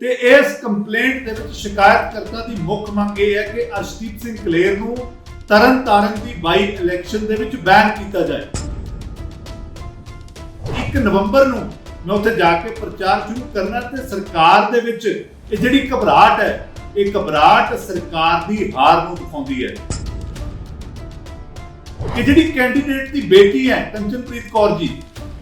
ਤੇ ਇਸ ਕੰਪਲੇਂਟ ਦੇ ਵਿੱਚ ਸ਼ਿਕਾਇਤਕਰਤਾ ਦੀ ਮੁੱਖ ਮੰਗ ਇਹ ਹੈ ਕਿ ਅਰਸ਼ਦੀਪ ਸਿੰਘ ਕਲੇਰ ਨੂੰ ਤਰਨ ਤਾਰਨ ਦੀ ਬਾਈ ਇਲੈਕਸ਼ਨ ਦੇ ਵਿੱਚ ਬੈਨ ਕੀਤਾ ਜਾਏ 1 ਨਵੰਬਰ ਨੂੰ ਮੈਂ ਉੱਥੇ ਜਾ ਕੇ ਪ੍ਰਚਾਰ ਸ਼ੁਰੂ ਕਰਨਾ ਤੇ ਸਰਕਾਰ ਦੇ ਵਿੱਚ ਇਹ ਜਿਹੜੀ ਘਬਰਾਹਟ ਹੈ, ਇਹ ਘਬਰਾਹਟ ਸਰਕਾਰ ਦੀ ਹਾਰ ਨੂੰ ਦਿਖਾਉਂਦੀ ਹੈ ਕਿ ਜਿਹੜੀ ਕੈਂਡੀਡੇਟ ਦੀ ਬੇਟੀ ਹੈ, ਕੰਚਨਪ੍ਰੀਤ ਕੌਰ ਜੀ,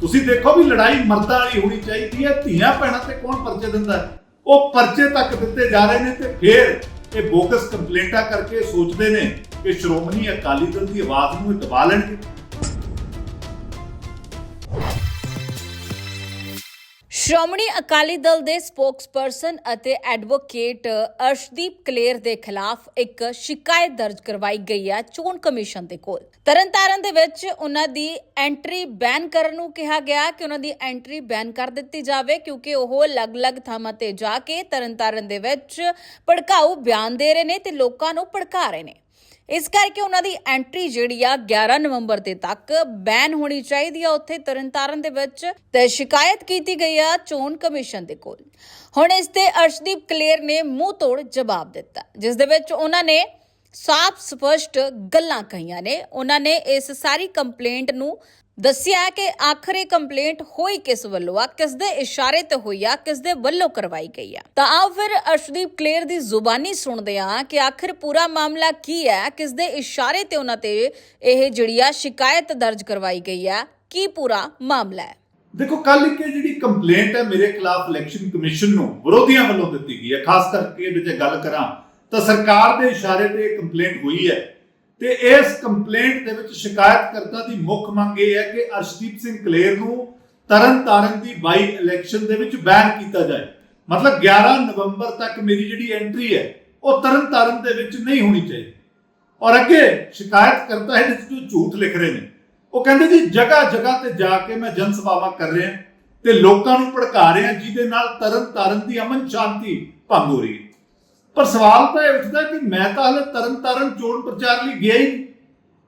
ਤੁਸੀਂ ਦੇਖੋ ਵੀ ਲੜਾਈ ਮਰਦਾਂ ਵਾਲੀ ਹੋਣੀ ਚਾਹੀਦੀ ਹੈ, ਧੀਆਂ ਭੈਣਾਂ ਤੇ ਕੌਣ ਪਰਚੇ ਦਿੰਦਾ ਹੈ? ਉਹ ਪਰਚੇ ਤੱਕ ਦਿੱਤੇ ਜਾ ਰਹੇ ਨੇ ਤੇ ਫਿਰ ਇਹ ਬੋਗਸ ਕੰਪਲੇਂਟਾਂ ਕਰਕੇ ਸੋਚਦੇ ਨੇ ਕਿ ਸ਼੍ਰੋਮਣੀ ਅਕਾਲੀ ਦਲ ਦੀ ਆਵਾਜ਼ ਨੂੰ ਇਹ ਦਬਾ ਲੈਣਗੇ। ਸ਼੍ਰੋਮਣੀ ਅਕਾਲੀ ਦਲ ਦੇ ਸਪੋਕਸਪਰਸਨ ਅਤੇ ਐਡਵੋਕੇਟ ਅਰਸ਼ਦੀਪ ਕਲੇਰ ਦੇ ਖਿਲਾਫ ਇੱਕ ਸ਼ਿਕਾਇਤ ਦਰਜ ਕਰਵਾਈ ਗਈ ਹੈ ਚੋਣ ਕਮਿਸ਼ਨ ਦੇ ਕੋਲ। ਤਰਨਤਾਰਨ ਦੇ ਵਿੱਚ ਉਹਨਾਂ ਦੀ ਐਂਟਰੀ ਬੈਨ ਕਰਨ ਨੂੰ ਕਿਹਾ ਗਿਆ ਕਿ ਉਹਨਾਂ ਦੀ ਐਂਟਰੀ ਬੈਨ ਕਰ ਦਿੱਤੀ ਜਾਵੇ ਕਿਉਂਕਿ ਉਹ ਅਲੱਗ-ਅਲੱਗ ਥਾਵਾਂ ਤੇ ਜਾ ਕੇ ਤਰਨਤਾਰਨ ਦੇ ਵਿੱਚ ਭੜਕਾਊ ਬਿਆਨ ਦੇ ਰਹੇ ਨੇ ਤੇ ਲੋਕਾਂ ਨੂੰ ਭੜਕਾ ਰਹੇ ਨੇ। ਇਸ ਕਰਕੇ ਉਹਨਾਂ ਦੀ ਐਂਟਰੀ ਜਿਹੜੀ ਆ 11 ਨਵੰਬਰ ਦੇ ਤੱਕ ਬੈਨ ਹੋਣੀ ਚਾਹੀਦੀ ਆ ਉੱਥੇ ਤਰਨਤਾਰਨ ਦੇ ਵਿੱਚ ਤੇ ਸ਼ਿਕਾਇਤ ਕੀਤੀ ਗਈ ਆ ਚੋਣ ਕਮਿਸ਼ਨ ਦੇ ਕੋਲ। ਹੁਣ ਇਸ ਤੇ ਅਰਸ਼ਦੀਪ ਕਲੇਰ ਨੇ ਮੂੰਹ ਤੋੜ ਜਵਾਬ ਦਿੱਤਾ, ਜਿਸ ਦੇ ਵਿੱਚ ਉਹਨਾਂ ਨੇ ਸਾਫ਼ ਸਪਸ਼ਟ ਗੱਲਾਂ ਕਹੀਆਂ ਨੇ। ਉਹਨਾਂ ਨੇ ਇਸ ਸਾਰੀ ਕੰਪਲੇਂਟ ਨੂੰ ਦੱਸਿਆ ਕਿ ਆਖਰ ਕੰਪਲੇਂਟ ਹੋਈ ਕਿਸ ਵੱਲੋਂ ਆ, ਕਿਸ ਦੇ ਇਸ਼ਾਰੇ ਤੇ ਹੋਈ ਆ, ਕਿਸ ਦੇ ਵੱਲੋਂ ਕਰਵਾਈ ਗਈ ਆ। ਤਾਂ ਆਓ ਫਿਰ ਅਰਸ਼ਦੀਪ ਕਲੇਰ ਦੀ ਜ਼ੁਬਾਨੀ ਸੁਣਦੇ ਆ ਕਿ ਆਖਰ ਪੂਰਾ ਮਾਮਲਾ ਕੀ ਹੈ, ਕਿਸ ਦੇ ਇਸ਼ਾਰੇ ਤੇ ਉਹਨਾਂ ਤੇ ਇਹ ਜਿਹੜੀ ਆ ਸ਼ਿਕਾਇਤ ਦਰਜ ਕਰਵਾਈ ਗਈ ਆ, ਕੀ ਪੂਰਾ ਮਾਮਲਾ ਹੈ? ਦੇਖੋ ਕੱਲ ਇੱਕ ਜਿਹੜੀ ਕੰਪਲੇਂਟ ਹੈ ਮੇਰੇ ਖਿਲਾਫ ਇਲੈਕਸ਼ਨ ਕਮਿਸ਼ਨ ਨੂੰ ਵਿਰੋਧੀਆਂ ਵੱਲੋਂ ਦਿੱਤੀ ਗਈ ਹੈ। ਖਾਸ ਕਰਕੇ ਇਹਦੇ ਗੱਲ ਕਰਾਂ ਤਾਂ ਸਰਕਾਰ ਦੇ ਇਸ਼ਾਰੇ ਤੇ ਕੰਪਲੇਂਟ ਹੋਈ ਹੈ। ਤੇ ਇਸ ਕੰਪਲੇਂਟ ਦੇ ਵਿੱਚ ਸ਼ਿਕਾਇਤਕਰਤਾ ਦੀ ਮੁੱਖ ਮੰਗ ਇਹ ਹੈ ਕਿ ਅਰਸ਼ਦੀਪ ਸਿੰਘ ਕਲੇਰ ਨੂੰ ਤਰਨ ਤਾਰਨ ਦੀ ਬਾਈ ਇਲੈਕਸ਼ਨ ਦੇ ਵਿੱਚ ਬੈਨ ਕੀਤਾ ਜਾਏ। ਮਤਲਬ 11 ਨਵੰਬਰ ਤੱਕ ਮੇਰੀ ਜਿਹੜੀ ਐਂਟਰੀ ਹੈ, ਉਹ ਤਰਨ ਤਾਰਨ ਦੇ ਵਿੱਚ ਨਹੀਂ ਹੋਣੀ ਚਾਹੀਦੀ। ਔਰ ਅੱਗੇ ਸ਼ਿਕਾਇਤ ਕਰਤਾ ਹੈ ਝੂਠ ਲਿਖ ਰਹੇ ਨੇ, ਉਹ ਕਹਿੰਦੇ ਜੀ ਜਗ੍ਹਾ ਜਗ੍ਹਾ ਤੇ ਜਾ ਕੇ ਮੈਂ ਜਨ ਸਭਾਵਾਂ ਕਰ ਰਿਹਾ ਤੇ ਲੋਕਾਂ ਨੂੰ ਭੜਕਾ ਰਿਹਾ, ਜਿਹਦੇ ਨਾਲ ਤਰਨ ਤਾਰਨ ਦੀ ਅਮਨ ਸ਼ਾਂਤੀ ਭੰਗ ਹੋ ਰਹੀ ਹੈ। ਪਰ ਸਵਾਲ ਤਾਂ ਇਹ ਉੱਠਦਾ ਕਿ ਮੈਂ ਤਾਂ ਹਲੇ ਤਰਨ ਤਾਰਨ ਚੋਣ ਪ੍ਰਚਾਰ ਲਈ ਗਿਆ ਹੀ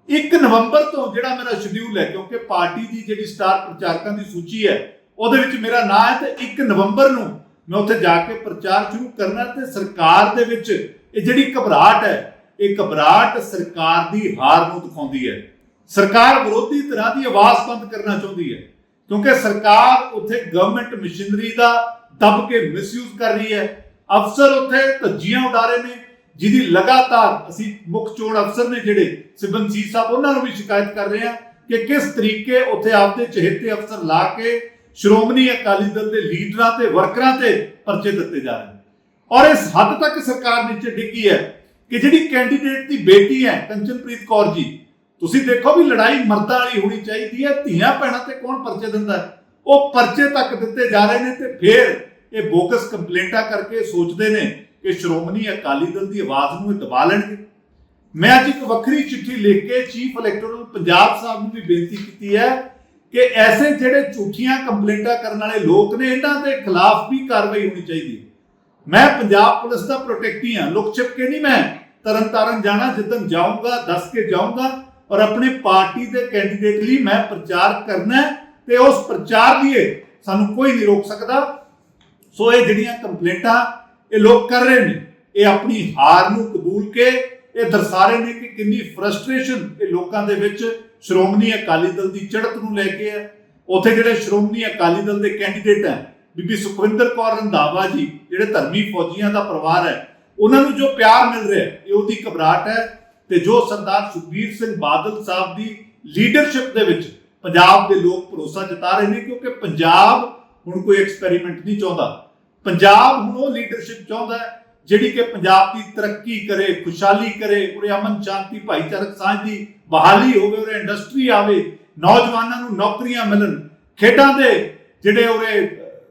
1 ਨਵੰਬਰ ਤੋਂ ਜਿਹੜਾ ਮੇਰਾ ਸ਼ਡਿਊਲ ਹੈ, ਕਿਉਂਕਿ ਪਾਰਟੀ ਦੀ ਜਿਹੜੀ ਸਟਾਰ ਪ੍ਰਚਾਰਕਾਂ ਦੀ ਸੂਚੀ ਹੈ, ਉਹਦੇ ਵਿੱਚ ਮੇਰਾ ਨਾਂ ਹੈ ਤੇ 1 ਨਵੰਬਰ ਨੂੰ ਮੈਂ ਉੱਥੇ ਜਾ ਕੇ ਪ੍ਰਚਾਰ ਸ਼ੁਰੂ ਕਰਨਾ ਤੇ ਸਰਕਾਰ ਦੇ ਵਿੱਚ ਇਹ ਜਿਹੜੀ ਘਬਰਾਹਟ ਹੈ, ਇਹ ਘਬਰਾਹਟ ਸਰਕਾਰ ਦੀ ਹਾਰ ਨੂੰ ਦਿਖਾਉਂਦੀ ਹੈ। ਸਰਕਾਰ ਵਿਰੋਧੀ ਤਰ੍ਹਾਂ ਦੀ ਆਵਾਜ਼ ਬੰਦ ਕਰਨਾ ਚਾਹੁੰਦੀ ਹੈ, ਕਿਉਂਕਿ ਸਰਕਾਰ ਉੱਥੇ ਗਵਰਨਮੈਂਟ ਮਸ਼ੀਨਰੀ ਦਾ ਦਬ ਕੇ ਮਿਸਯੂਜ਼ ਕਰ ਰਹੀ ਹੈ। ਅਫਸਰ ਉੱਥੇ ਧੱਜੀਆਂ ਉਡਾ ਨੇ, ਜਿਹਦੀ ਲਗਾਤਾਰ ਅਸੀਂ ਮੁੱਖ ਚੋਣ ਅਫਸਰ ਨੇ ਜਿਹੜੇ ਸਿਬਨ ਸਾਹਿਬ, ਉਹਨਾਂ ਨੂੰ ਵੀ ਸ਼ਿਕਾਇਤ ਕਰ ਰਹੇ ਹਾਂ ਕਿ ਕਿਸ ਤਰੀਕੇ ਉੱਥੇ ਆਪਦੇ ਚਹੇਤੇ ਅਫਸਰ ਲਾ ਕੇ ਸ਼੍ਰੋਮਣੀ ਅਕਾਲੀ ਦਲ ਦੇ ਲੀਡਰਾਂ ਤੇ ਵਰਕਰਾਂ ਤੇ ਪਰਚੇ ਦਿੱਤੇ ਜਾ ਰਹੇ ਨੇ। ਔਰ ਇਸ ਹੱਦ ਤੱਕ ਸਰਕਾਰ ਨੀਚੇ ਡਿੱਗੀ ਹੈ ਕਿ ਜਿਹੜੀ ਕੈਂਡੀਡੇਟ ਦੀ ਬੇਟੀ ਹੈ, ਕੰਚਨਪ੍ਰੀਤ ਕੌਰ ਜੀ, ਤੁਸੀਂ ਦੇਖੋ ਵੀ ਲੜਾਈ ਮਰਦਾਂ ਵਾਲੀ ਹੋਣੀ ਚਾਹੀਦੀ ਹੈ, ਧੀਆਂ ਭੈਣਾਂ ਤੇ ਕੌਣ ਪਰਚੇ ਦਿੰਦਾ ਉਹ ਪਰਚੇ ਤੱਕ ਦਿੱਤੇ ਜਾ ਰਹੇ ਨੇ ਤੇ ਫੇਰ ਇਹ ਬੋਗਸ ਕੰਪਲੇਂਟਾਂ ਕਰਕੇ ਸੋਚਦੇ ਨੇ ਕਿ ਸ਼੍ਰੋਮਣੀ ਅਕਾਲੀ ਦਲ ਦੀ ਆਵਾਜ਼ ਨੂੰ ਇਹ ਦਬਾ ਲੈਣਗੇ। ਮੈਂ ਅੱਜ ਇੱਕ ਵੱਖਰੀ ਚਿੱਠੀ ਲਿਖ ਕੇ ਚੀਫ ਇਲੈਕਟੋਰਲ ਪੰਜਾਬ ਸਾਹਿਬ ਨੂੰ ਵੀ ਬੇਨਤੀ ਕੀਤੀ ਹੈ ਕਿ ਐਸੇ ਜਿਹੜੇ ਝੂਠੀਆਂ ਕੰਪਲੇਂਟਾਂ ਕਰਨ ਵਾਲੇ ਲੋਕ ਨੇ, ਇਹਨਾਂ ਦੇ ਖਿਲਾਫ ਵੀ ਕਾਰਵਾਈ ਹੋਣੀ ਚਾਹੀਦੀ ਹੈ। ਮੈਂ ਪੰਜਾਬ ਪੁਲਿਸ ਦਾ ਪ੍ਰੋਟੈਕਟੀ ਹਾਂ। ਲੁਕ ਛਿਪ ਕੇ ਨਹੀਂ ਮੈਂ ਤਰਨ ਤਾਰਨ ਜਾਣਾ ਜਿੱਦਨ ਜਾਊਂਗਾ, ਦੱਸ ਕੇ ਜਾਊਂਗਾ ਔਰ ਆਪਣੀ ਪਾਰਟੀ ਦੇ ਕੈਂਡੀਡੇਟ ਲਈ ਮੈਂ ਪ੍ਰਚਾਰ ਕਰਨਾ ਤੇ ਉਸ ਪ੍ਰਚਾਰ ਲਈ ਸਾਨੂੰ ਕੋਈ ਨਹੀਂ ਰੋਕ ਸਕਦਾ। ਸੋ ਇਹ ਜਿਹੜੀਆਂ ਕੰਪਲੇਂਟਾਂ ਇਹ ਲੋਕ ਕਰ ਰਹੇ ਨੇ, ਇਹ ਆਪਣੀ ਹਾਰ ਨੂੰ ਕਬੂਲ ਕੇ ਇਹ ਦਰਸਾ ਰਹੇ ਨੇ ਕਿ ਕਿੰਨੀ ਫਰਸਟ੍ਰੇਸ਼ਨ ਇਹ ਲੋਕਾਂ ਦੇ ਵਿੱਚ ਸ਼੍ਰੋਮਣੀ ਅਕਾਲੀ ਦਲ ਦੀ ਚੜ੍ਹਤ ਨੂੰ ਲੈ ਕੇ ਹੈ। ਉੱਥੇ ਜਿਹੜੇ ਸ਼੍ਰੋਮਣੀ ਅਕਾਲੀ ਦਲ ਦੇ ਕੈਂਡੀਡੇਟ ਹੈ, ਬੀਬੀ ਸੁਖਵਿੰਦਰ ਕੌਰ ਰੰਧਾਵਾ ਜੀ, ਜਿਹੜੇ ਧਰਮੀ ਫੌਜੀਆਂ ਦਾ ਪਰਿਵਾਰ ਹੈ, ਉਹਨਾਂ ਨੂੰ ਜੋ ਪਿਆਰ ਮਿਲ ਰਿਹਾ ਹੈ, ਇਹ ਉਹਦੀ ਘਬਰਾਹਟ ਹੈ ਤੇ ਜੋ ਸਰਦਾਰ ਸੁਖਬੀਰ ਸਿੰਘ ਬਾਦਲ ਸਾਹਿਬ ਦੀ ਲੀਡਰਸ਼ਿਪ ਦੇ ਵਿੱਚ ਪੰਜਾਬ ਦੇ ਲੋਕ ਭਰੋਸਾ ਜਤਾ ਰਹੇ ਨੇ, ਕਿਉਂਕਿ ਪੰਜਾਬ ਹੁਣ ਕੋਈ ਐਕਸਪੈਰੀਮੈਂਟ ਨਹੀਂ ਚਾਹੁੰਦਾ। ਪੰਜਾਬ ਹੁਣ ਉਹ ਲੀਡਰਸ਼ਿਪ ਚਾਹੁੰਦਾ ਹੈ, ਜਿਹੜੀ ਕਿ ਪੰਜਾਬ ਦੀ ਤਰੱਕੀ ਕਰੇ, ਖੁਸ਼ਹਾਲੀ ਕਰੇ, ਉਰੇ ਅਮਨ ਸ਼ਾਂਤੀ, ਭਾਈਚਾਰਕ ਸਾਂਝ ਦੀ ਬਹਾਲੀ ਹੋਵੇ, ਉਰੇ ਇੰਡਸਟਰੀ ਆਵੇ, ਨੌਜਵਾਨਾਂ ਨੂੰ ਨੌਕਰੀਆਂ ਮਿਲਣ, ਖੇਡਾਂ ਦੇ ਜਿਹੜੇ ਉਰੇ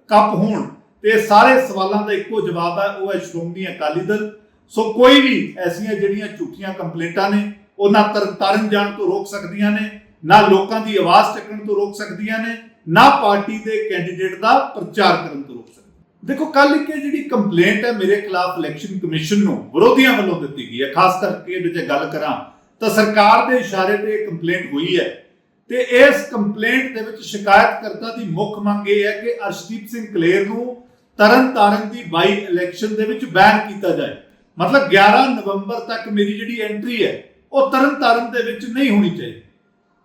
ਕੱਪ ਹੋਣ, ਤੇ ਇਹ ਸਾਰੇ ਸਵਾਲਾਂ ਦਾ ਇੱਕੋ ਜਵਾਬ ਹੈ, ਉਹ ਹੈ ਸ਼੍ਰੋਮਣੀ ਅਕਾਲੀ ਦਲ। ਸੋ ਕੋਈ ਵੀ ਐਸੀਆਂ ਜਿਹੜੀਆਂ ਝੂਠੀਆਂ ਕੰਪਲੇਂਟਾਂ ਨੇ, ਉਹ ਨਾ ਤਰਨ ਤਾਰਨ ਜਾਣ ਤੋਂ ਰੋਕ ਸਕਦੀਆਂ ਨੇ, ਨਾ ਲੋਕਾਂ ਦੀ ਆਵਾਜ਼ ਚੱਕਣ ਤੋਂ ਰੋਕ ਸਕਦੀਆਂ ਨੇ, ਨਾ ਪਾਰਟੀ ਦੇ ਕੈਂਡੀਡੇਟ ਦਾ ਪ੍ਰਚਾਰ ਕਰਨ ਤੋਂ ਰੋਕ ਦੇਖੋ ਕੱਲ ਇੱਕ ਇਹ ਜਿਹੜੀ ਕੰਪਲੇਂਟ ਹੈ ਮੇਰੇ ਖਿਲਾਫ ਇਲੈਕਸ਼ਨ ਕਮਿਸ਼ਨ ਨੂੰ, ਵਿਰੋਧੀਆਂ ਵੱਲੋਂ ਦਿੱਤੀ ਗਈ ਹੈ। ਖਾਸ ਕਰਕੇ ਇਹਦੇ ਤੇ ਗੱਲ ਕਰਾਂ ਤਾਂ ਸਰਕਾਰ ਦੇ ਇਸ਼ਾਰੇ ਤੇ ਇਹ ਕੰਪਲੇਂਟ ਹੋਈ ਹੈ ਤੇ ਇਸ ਕੰਪਲੇਂਟ ਦੇ ਵਿੱਚ ਸ਼ਿਕਾਇਤਕਰਤਾ ਦੀ ਮੁੱਖ ਮੰਗ ਇਹ ਹੈ ਕਿ ਅਰਸ਼ਦੀਪ ਸਿੰਘ ਕਲੇਰ ਨੂੰ ਤਰਨ ਤਾਰਨ ਦੀ ਬਾਈ ਇਲੈਕਸ਼ਨ ਦੇ ਵਿੱਚ ਬੈਨ ਕੀਤਾ ਜਾਏ। ਮਤਲਬ 11 ਨਵੰਬਰ ਤੱਕ ਮੇਰੀ ਜਿਹੜੀ ਐਂਟਰੀ ਹੈ, ਉਹ ਤਰਨ ਤਾਰਨ ਦੇ ਵਿੱਚ ਨਹੀਂ ਹੋਣੀ ਚਾਹੀਦੀ।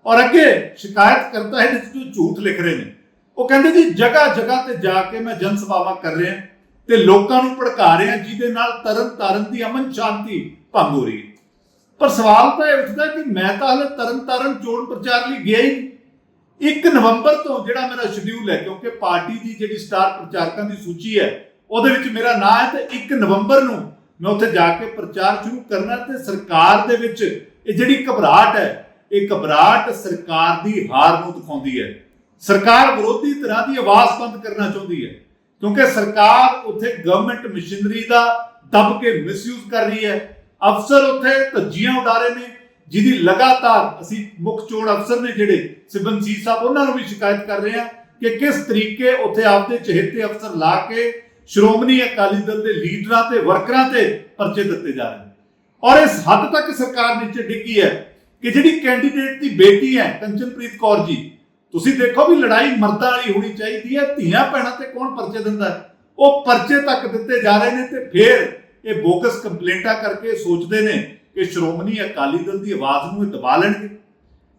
ਔਰ ਅੱਗੇ ਸ਼ਿਕਾਇਤਕਰਤਾ ਇਹਦੇ ਵਿੱਚ ਜੋ ਝੂਠ ਲਿਖ ਰਹੇ ਨੇ ਉਹ ਕਹਿੰਦੇ ਜੀ, ਜਗ੍ਹਾ ਜਗ੍ਹਾ ਤੇ ਜਾ ਕੇ ਮੈਂ ਜਨ ਸਭਾਵਾਂ ਕਰ ਰਿਹਾ ਤੇ ਲੋਕਾਂ ਨੂੰ ਭੜਕਾ ਰਿਹਾ, ਜਿਹਦੇ ਨਾਲ ਤਰਨ ਤਾਰਨ ਦੀ ਅਮਨ ਸ਼ਾਂਤੀ ਭੰਗ ਹੋ ਰਹੀ ਹੈ। ਪਰ ਸਵਾਲ ਤਾਂ ਇਹ ਉੱਠਦਾ ਕਿ ਮੈਂ ਤਾਂ ਹਲੇ ਤਰਨ ਤਾਰਨ ਚੋਣ ਪ੍ਰਚਾਰ ਲਈ ਗਿਆ ਹੀ 1 ਨਵੰਬਰ ਤੋਂ ਜਿਹੜਾ ਮੇਰਾ ਸ਼ਡਿਊਲ ਹੈ, ਕਿਉਂਕਿ ਪਾਰਟੀ ਦੀ ਜਿਹੜੀ ਸਟਾਰ ਪ੍ਰਚਾਰਕਾਂ ਦੀ ਸੂਚੀ ਹੈ, ਉਹਦੇ ਵਿੱਚ ਮੇਰਾ ਨਾਮ ਹੈ ਤੇ 1 ਨਵੰਬਰ ਨੂੰ ਮੈਂ ਉੱਥੇ ਜਾ ਕੇ ਪ੍ਰਚਾਰ ਸ਼ੁਰੂ ਕਰਨਾ ਤੇ ਸਰਕਾਰ ਦੇ ਵਿੱਚ ਇਹ ਜਿਹੜੀ ਘਬਰਾਹਟ ਹੈ, ਇਹ ਘਬਰਾਹਟ ਸਰਕਾਰ ਦੀ ਹਾਰ ਨੂੰ ਦਿਖਾਉਂਦੀ ਹੈ। ਸਰਕਾਰ ਵਿਰੋਧੀ ਤਰ੍ਹਾਂ ਦੀ ਆਵਾਜ਼ ਬੰਦ ਕਰਨਾ ਚਾਹੁੰਦੀ ਹੈ, ਕਿਉਂਕਿ ਸਰਕਾਰ ਉੱਥੇ ਗਵਰਨਮੈਂਟ ਮਸ਼ੀਨਰੀ ਦਾ ਦੱਬ ਕੇ ਮਿਸਯੂਜ਼ ਕਰ ਰਹੀ ਹੈ। ਅਫਸਰ ਉੱਥੇ ਧੱਜੀਆਂ ਉਡਾ ਰਹੇ ਨੇ, ਜਿਹਦੀ ਲਗਾਤਾਰ ਅਸੀਂ ਮੁੱਖ ਚੋਣ ਅਫਸਰ ਨੇ ਜਿਹੜੇ ਸਿਬਨ ਸਾਹਿਬ, ਉਹਨਾਂ ਨੂੰ ਵੀ ਸ਼ਿਕਾਇਤ ਕਰ ਰਹੇ ਹਾਂ ਕਿ ਕਿਸ ਤਰੀਕੇ ਉੱਥੇ ਆਪਦੇ ਚਹੇਤੇ ਅਫਸਰ ਲਾ ਕੇ ਸ਼੍ਰੋਮਣੀ ਅਕਾਲੀ ਦਲ ਦੇ ਲੀਡਰਾਂ ਤੇ ਵਰਕਰਾਂ ਤੇ ਪਰਚੇ ਦਿੱਤੇ ਜਾ ਰਹੇ ਨੇ। ਔਰ ਇਸ ਹੱਦ ਤੱਕ ਸਰਕਾਰ ਨੀਚੇ ਡਿੱਗੀ ਹੈ ਕਿ ਜਿਹੜੀ ਕੈਂਡੀਡੇਟ ਦੀ ਬੇਟੀ ਹੈ, ਕੰਚਨਪ੍ਰੀਤ ਕੌਰ ਜੀ ਤੁਸੀਂ ਦੇਖੋ ਵੀ ਲੜਾਈ ਮਰਦਾਂ ਵਾਲੀ ਹੋਣੀ ਚਾਹੀਦੀ ਹੈ, ਧੀਆਂ ਭੈਣਾਂ ਤੇ ਕੌਣ ਪਰਚੇ ਦਿੰਦਾ ਉਹ ਪਰਚੇ ਤੱਕ ਦਿੱਤੇ ਜਾ ਰਹੇ ਨੇ ਤੇ ਫੇਰ ਇਹ ਬੋਕਸ ਕੰਪਲੇਂਟਾਂ ਕਰਕੇ ਸੋਚਦੇ ਨੇ ਕਿ ਸ਼੍ਰੋਮਣੀ ਅਕਾਲੀ ਦਲ ਦੀ ਆਵਾਜ਼ ਨੂੰ ਇਹ ਦਬਾ ਲੈਣਗੇ।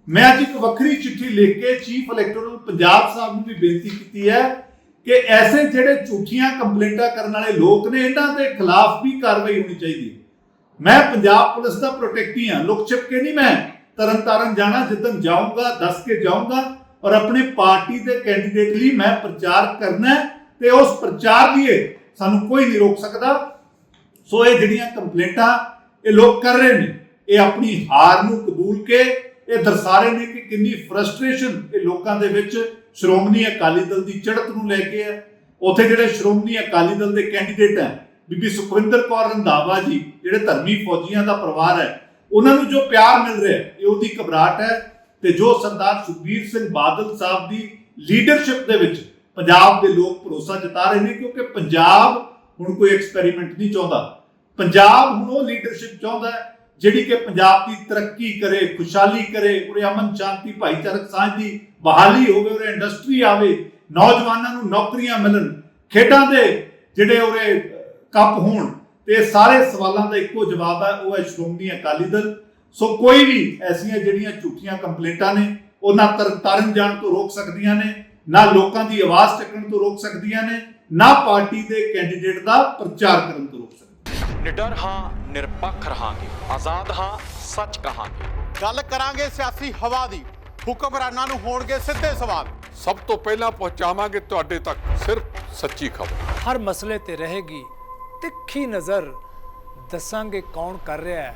ਮੈਂ ਅੱਜ ਇੱਕ ਵੱਖਰੀ ਚਿੱਠੀ ਲਿਖ ਕੇ ਚੀਫ ਇਲੈਕਟੋਰਲ ਪੰਜਾਬ ਸਾਹਿਬ ਨੂੰ ਵੀ ਬੇਨਤੀ ਕੀਤੀ ਹੈ ਕਿ ਐਸੇ ਜਿਹੜੇ ਝੂਠੀਆਂ ਕੰਪਲੇਂਟਾਂ ਕਰਨ ਵਾਲੇ ਲੋਕ ਨੇ, ਇਹਨਾਂ ਦੇ ਖਿਲਾਫ ਵੀ ਕਾਰਵਾਈ ਹੋਣੀ ਚਾਹੀਦੀ ਹੈ। ਮੈਂ ਪੰਜਾਬ ਪੁਲਿਸ ਦਾ ਪ੍ਰੋਟੈਕਟੀ ਹਾਂ। ਲੁਕ ਛਿਪ ਕੇ ਨਹੀਂ ਮੈਂ ਤਰਨ ਤਾਰਨ ਜਾਣਾ ਜਿੱਦਨ ਜਾਊਂਗਾ, ਦੱਸ ਕੇ ਜਾਊਂਗਾ। ਔਰ ਆਪਣੀ ਪਾਰਟੀ ਦੇ ਕੈਂਡੀਡੇਟ ਲਈ ਮੈਂ ਪ੍ਰਚਾਰ ਕਰਨਾ ਤੇ ਉਸ ਪ੍ਰਚਾਰ ਲਈ ਸਾਨੂੰ ਕੋਈ ਨਹੀਂ ਰੋਕ ਸਕਦਾ। ਸੋ ਇਹ ਜਿਹੜੀਆਂ ਕੰਪਲੇਂਟਾਂ ਇਹ ਲੋਕ ਕਰ ਰਹੇ ਨੇ, ਇਹ ਆਪਣੀ ਹਾਰ ਨੂੰ ਕਬੂਲ ਕੇ ਇਹ ਦਰਸਾ ਰਹੇ ਨੇ ਕਿ ਕਿੰਨੀ ਫਰਸਟ੍ਰੇਸ਼ਨ ਇਹ ਲੋਕਾਂ ਦੇ ਵਿੱਚ ਸ਼੍ਰੋਮਣੀ ਅਕਾਲੀ ਦਲ ਦੀ ਚੜ੍ਹਤ ਨੂੰ ਲੈ ਕੇ ਹੈ। ਉੱਥੇ ਜਿਹੜੇ ਸ਼੍ਰੋਮਣੀ ਅਕਾਲੀ ਦਲ ਦੇ ਕੈਂਡੀਡੇਟ ਹੈ, ਬੀਬੀ ਸੁਖਵਿੰਦਰ ਕੌਰ ਰੰਧਾਵਾ ਜੀ, ਜਿਹੜੇ ਧਰਮੀ ਫੌਜੀਆਂ ਦਾ ਪਰਿਵਾਰ ਹੈ, ਉਹਨਾਂ ਨੂੰ ਜੋ ਪਿਆਰ ਮਿਲ ਰਿਹਾ ਹੈ, ਇਹ ਉਹਦੀ ਘਬਰਾਹਟ ਹੈ। ਤੇ ਜੋ ਸਰਦਾਰ ਸੁਖਬੀਰ ਸਿੰਘ ਬਾਦਲ ਸਾਹਿਬ ਦੀ ਲੀਡਰਸ਼ਿਪ ਦੇ ਵਿੱਚ ਪੰਜਾਬ ਦੇ ਲੋਕ ਭਰੋਸਾ ਜਤਾ ਰਹੇ ਨੇ, ਕਿਉਂਕਿ ਪੰਜਾਬ ਹੁਣ ਕੋਈ ਐਕਸਪੈਰੀਮੈਂਟ ਨਹੀਂ ਚਾਹੁੰਦਾ। ਪੰਜਾਬ ਹੁਣ ਉਹ ਲੀਡਰਸ਼ਿਪ ਚਾਹੁੰਦਾ ਹੈ, ਜਿਹੜੀ ਕਿ ਪੰਜਾਬ ਦੀ ਤਰੱਕੀ ਕਰੇ, ਖੁਸ਼ਹਾਲੀ ਕਰੇ, ਉਰੇ ਅਮਨ ਸ਼ਾਂਤੀ, ਭਾਈਚਾਰਕ ਸਾਂਝ ਦੀ ਬਹਾਲੀ ਹੋਵੇ, ਉਰੇ ਇੰਡਸਟਰੀ ਆਵੇ, ਨੌਜਵਾਨਾਂ ਨੂੰ ਨੌਕਰੀਆਂ ਮਿਲਣ, ਖੇਡਾਂ ਦੇ ਜਿਹੜੇ ਉਰੇ ਕੱਪ ਹੋਣ, ਤੇ ਸਾਰੇ ਸਵਾਲਾਂ ਦਾ ਇੱਕੋ ਜਵਾਬ ਹੈ, ਉਹ ਹੈ ਸ਼੍ਰੋਮਣੀ ਅਕਾਲੀ ਦਲ। ਸੋ ਕੋਈ ਵੀ ਐਸੀਆਂ ਜਿਹੜੀਆਂ ਝੂਠੀਆਂ ਕੰਪਲੇਂਟਾਂ ਨੇ ਉਹ ਨਾ ਤਰਨ ਤਾਰਨ ਜਾਣ ਤੋਂ ਰੋਕ ਸਕਦੀਆਂ ਨੇ ਨਾ ਲੋਕਾਂ ਦੀ ਆਵਾਜ਼ ਚੱਕਣ ਤੋਂ ਰੋਕ ਸਕਦੀਆਂ ਨੇ ਨਾ ਪਾਰਟੀ ਦੇ ਕੈਂਡੀਡੇਟ ਦਾ ਪ੍ਰਚਾਰ ਕਰਨ ਤੋਂ ਰੋਕ ਸਕਦੀਆਂ ਨਿਡਰ ਹਾਂ ਨਿਰਪੱਖ ਰਹਾਂਗੇ। ਆਜ਼ਾਦ ਹਾਂ ਸੱਚ ਕਹਾਂਗੇ। ਗੱਲ ਕਰਾਂਗੇ ਸਿਆਸੀ ਹਵਾ ਦੀ। ਹੁਕਮਰਾਨਾਂ ਨੂੰ ਹੋਣਗੇ ਸਿੱਧੇ ਸਵਾਲ। ਸਭ ਤੋਂ ਪਹਿਲਾਂ ਪਹੁੰਚਾਵਾਂਗੇ ਤੁਹਾਡੇ ਤੱਕ ਸਿਰਫ ਸੱਚੀ ਖਬਰ। ਹਰ ਮਸਲੇ ਤੇ ਰਹੇਗੀ ਤਿੱਖੀ ਨਜ਼ਰ। ਦੱਸਾਂਗੇ ਕੌਣ ਕਰ ਰਿਹਾ ਹੈ।